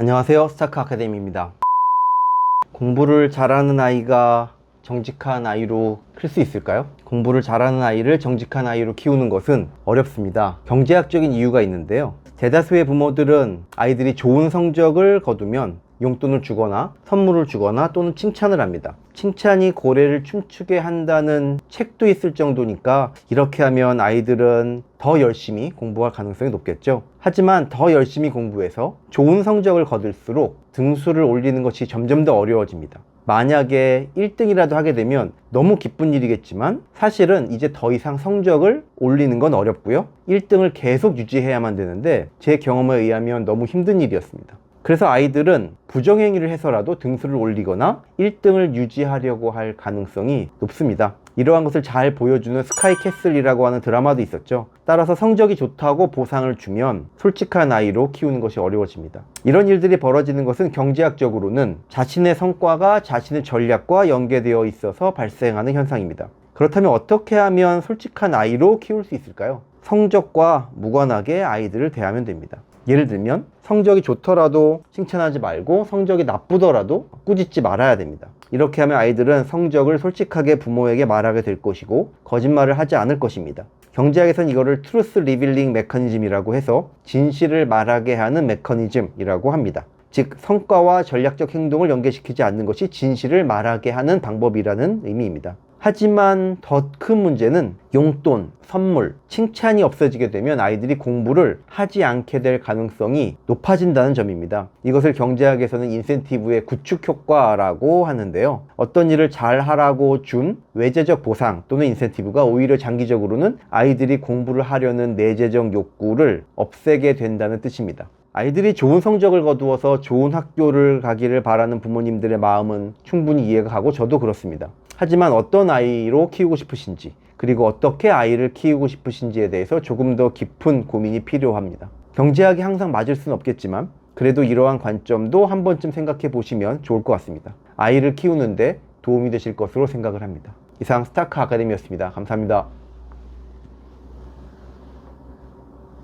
안녕하세요. 스타크 아카데미입니다. 공부를 잘하는 아이가 정직한 아이로 클 수 있을까요? 공부를 잘하는 아이를 정직한 아이로 키우는 것은 어렵습니다. 경제학적인 이유가 있는데요. 대다수의 부모들은 아이들이 좋은 성적을 거두면 용돈을 주거나 선물을 주거나 또는 칭찬을 합니다. 칭찬이 고래를 춤추게 한다는 책도 있을 정도니까 이렇게 하면 아이들은 더 열심히 공부할 가능성이 높겠죠. 하지만 더 열심히 공부해서 좋은 성적을 거둘수록 등수를 올리는 것이 점점 더 어려워집니다. 만약에 1등이라도 하게 되면 너무 기쁜 일이겠지만 사실은 이제 더 이상 성적을 올리는 건 어렵고요. 1등을 계속 유지해야만 되는데 제 경험에 의하면 너무 힘든 일이었습니다. 그래서 아이들은 부정행위를 해서라도 등수를 올리거나 1등을 유지하려고 할 가능성이 높습니다. 이러한 것을 잘 보여주는 스카이캐슬이라고 하는 드라마도 있었죠. 따라서 성적이 좋다고 보상을 주면 솔직한 아이로 키우는 것이 어려워집니다. 이런 일들이 벌어지는 것은 경제학적으로는 자신의 성과가 자신의 전략과 연계되어 있어서 발생하는 현상입니다. 그렇다면 어떻게 하면 솔직한 아이로 키울 수 있을까요? 성적과 무관하게 아이들을 대하면 됩니다. 예를 들면 성적이 좋더라도 칭찬하지 말고 성적이 나쁘더라도 꾸짖지 말아야 됩니다. 이렇게 하면 아이들은 성적을 솔직하게 부모에게 말하게 될 것이고 거짓말을 하지 않을 것입니다. 경제학에서는 이거를 트루스 리빌링 메커니즘이라고 해서 진실을 말하게 하는 메커니즘이라고 합니다. 즉 성과와 전략적 행동을 연계시키지 않는 것이 진실을 말하게 하는 방법이라는 의미입니다. 하지만 더 큰 문제는 용돈, 선물, 칭찬이 없어지게 되면 아이들이 공부를 하지 않게 될 가능성이 높아진다는 점입니다. 이것을 경제학에서는 인센티브의 구축 효과라고 하는데요. 어떤 일을 잘 하라고 준 외재적 보상 또는 인센티브가 오히려 장기적으로는 아이들이 공부를 하려는 내재적 욕구를 없애게 된다는 뜻입니다. 아이들이 좋은 성적을 거두어서 좋은 학교를 가기를 바라는 부모님들의 마음은 충분히 이해가 가고 저도 그렇습니다. 하지만 어떤 아이로 키우고 싶으신지 그리고 어떻게 아이를 키우고 싶으신지에 대해서 조금 더 깊은 고민이 필요합니다. 경제학이 항상 맞을 수는 없겠지만 그래도 이러한 관점도 한 번쯤 생각해 보시면 좋을 것 같습니다. 아이를 키우는데 도움이 되실 것으로 생각을 합니다. 이상 스타크 아카데미였습니다. 감사합니다.